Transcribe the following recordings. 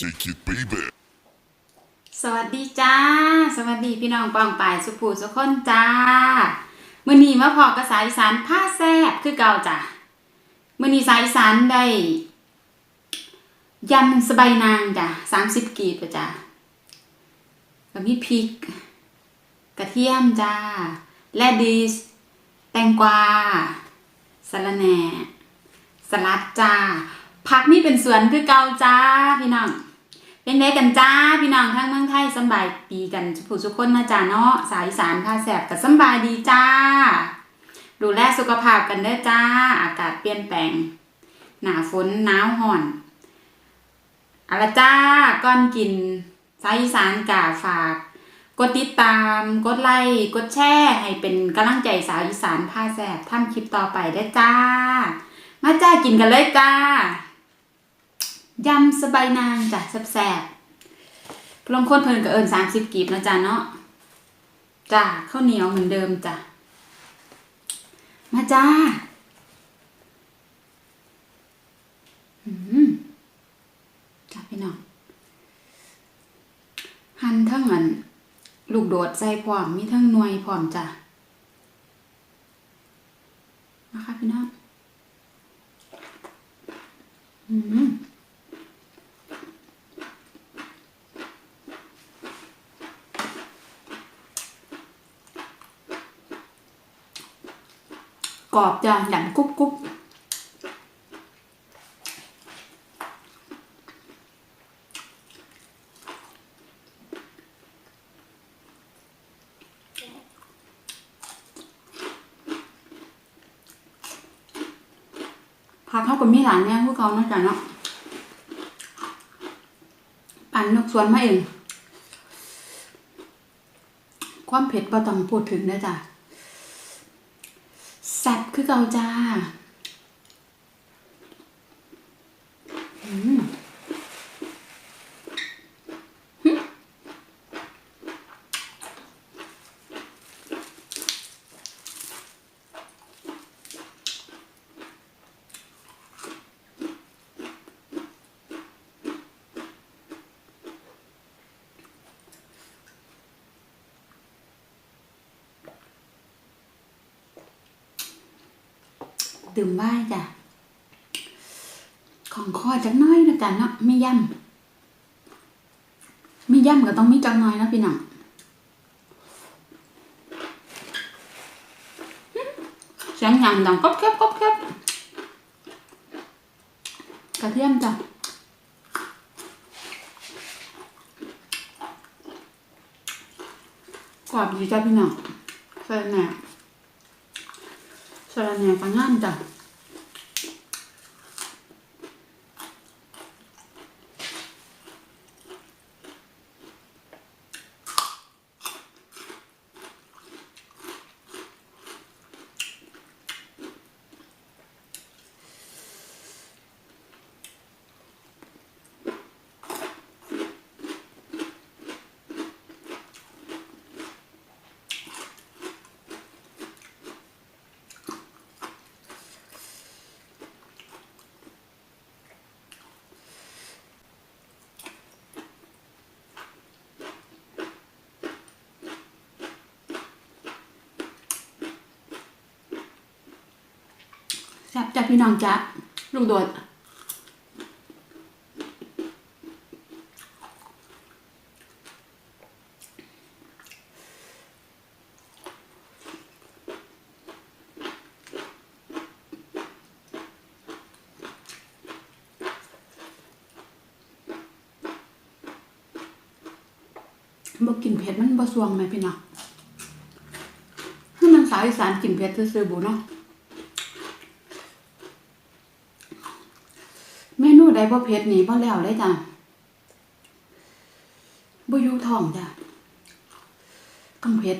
shake it, baby. สวัสดีจ้า สวัสดีพี่น้องปองป่ายสุภูสุคนจ้ามื่อนี้มาพอกระสายอีสานผ้าแซบคือเก่าจ้ะมื่อนี้สายอีสานได้ยำสบายนางจ้ะสามสิบกีบจ้ะจ้ะกับมีพริก กระเทียมจ้าและดีสแตงกวาสะระแหน่ สลัดจ้าผักนี่เป็นสวนคือเก่าจ้าพี่น้อง เป็นไงกันจ้าพี่น้องทั้งเมืองไทยสบายดีกันผู้ทุกคนนะจ้าเนาะสายสานพาแสบกับสบายดีจ้า ดูแลสุขภาพกันเด้จ้า อากาศเปลี่ยนแปลง หนาฝนหนาวห่อนอาละจ้าก่อนกินสายสานกาฝาก กดติดตามกดไลค์กดแชร์ให้เป็นกำลังใจสาวอีสานพาแสบทำคลิปต่อไปได้จ้า มาจ้ากินกันเลยจ้า ยำสบายนางจ้ะแซ่บๆพลงคนเพิ่นก็เอิญสามสิบกีบนะจ๊ะเนาะจ้าข้าวเหนียวเหมือนเดิมจ้ะมาจ้าจ้าพี่น้องหั่นทั้งอันลูกโดดใส่พร้อมมีทั้งหน่วยพร้อมจ้ะพี่น้อง อืม กรอบจะหนังกรุบกรุบพาเข้ากับมีหลานแน่พวกเขาเนาะจ้ะเนาะปั่นนกสวนมาเอง ความเผ็ดก็ต้องพูดถึงนะจ๊ะ คือเกาจ้าอืมหึ ดื่มไว้จ้ะ ของข้อจักน้อยนะจ๊ะเนาะไม่ย่ำไม่ย่ำก็ต้องมีจักน้อยนะพี่น้องเสียงยำดังก๊อบแคบก๊อบแคบกระเทียมจ้ะกรอบดีจ้ะพี่น้องใส่แหน่ ใส่แห แซ่บจ้ะพี่น้องจ้ะลูกโดดบ่กินเผ็ดมันบ่สวงไหมพี่น้องให้มันสาวอีสานกินเผ็ดซื่อๆบุเนาะ เมนูใดบ่เผ็ดนี่บ่แล้วเลยจ้ะบ่อยู่ท้องจ้ะต้องเผ็ด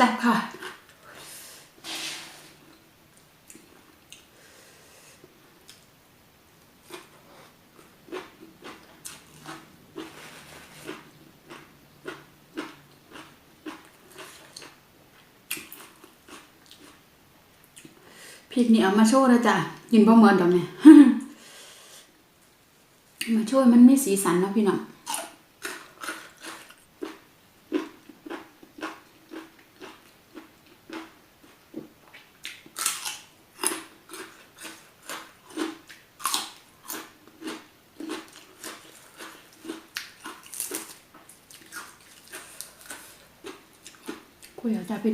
ซ่บค่ะ พริกนี่เอามาโชว์แล้วจ้ะกินบ่เหมือนดอกเนี่ยมาช่วยมันมีสีสันนะพี่น้อง คุย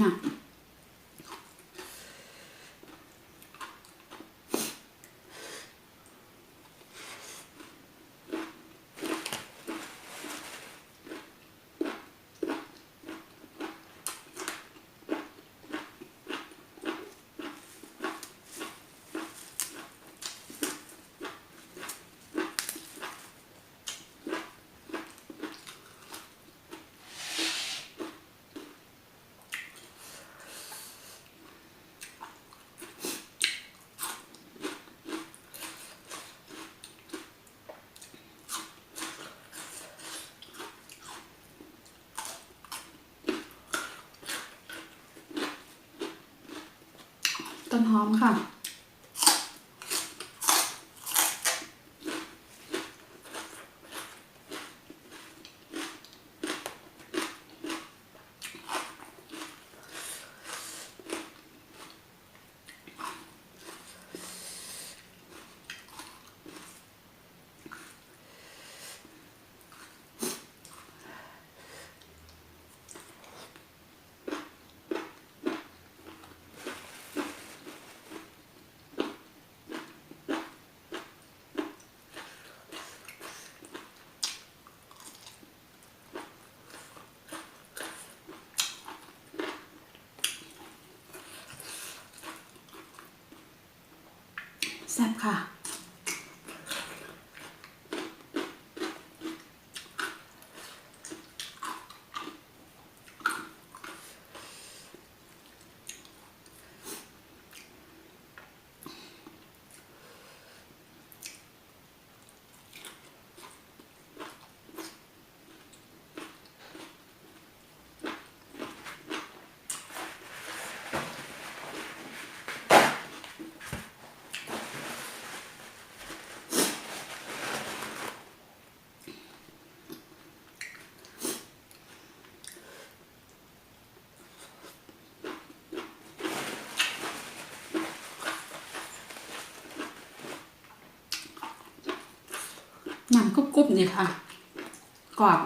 ต้นหอมค่ะ แซ่บค่ะ น้ำกรุบๆนี่ค่ะกรอบ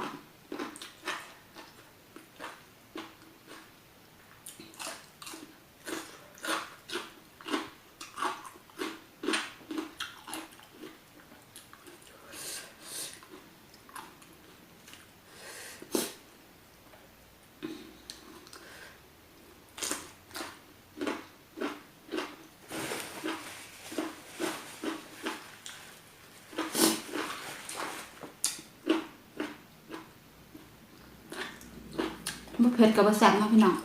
บ่เผ็ดกับบ่แซ่บเนาะพี่น้อง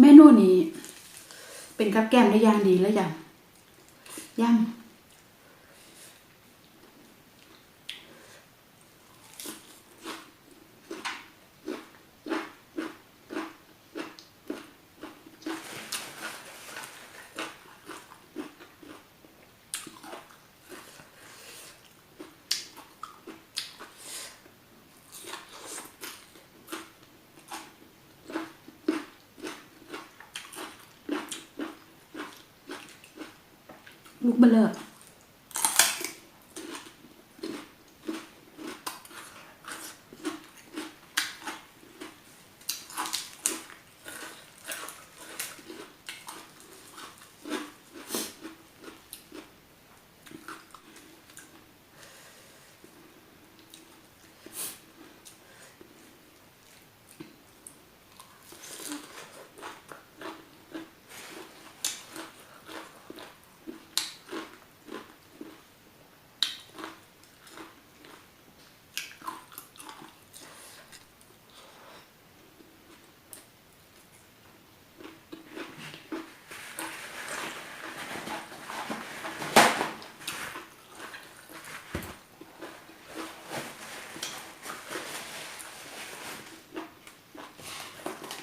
เมนูนี้ เป็นกับแกล้มได้อย่างดีแลยจ้ะย่ง ลูกเบลเลอ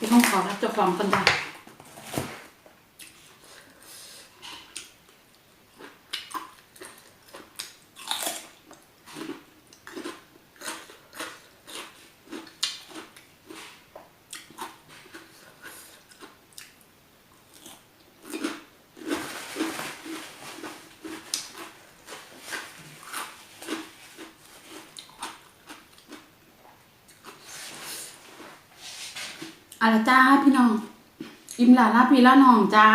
ที่ห้องขอรับเจ้าของคนจ้ อะไรจ้าพี่น้อง อิ่มหลาลาพี่ละน้องจ้า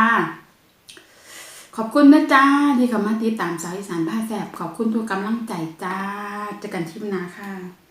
ขอบคุณนะจ้าที่เข้ามาติดตามสาวอีสานบ้าแสบขอบคุณทุกกำลังใจจ้าเจอกันคลิปหน้าค่ะ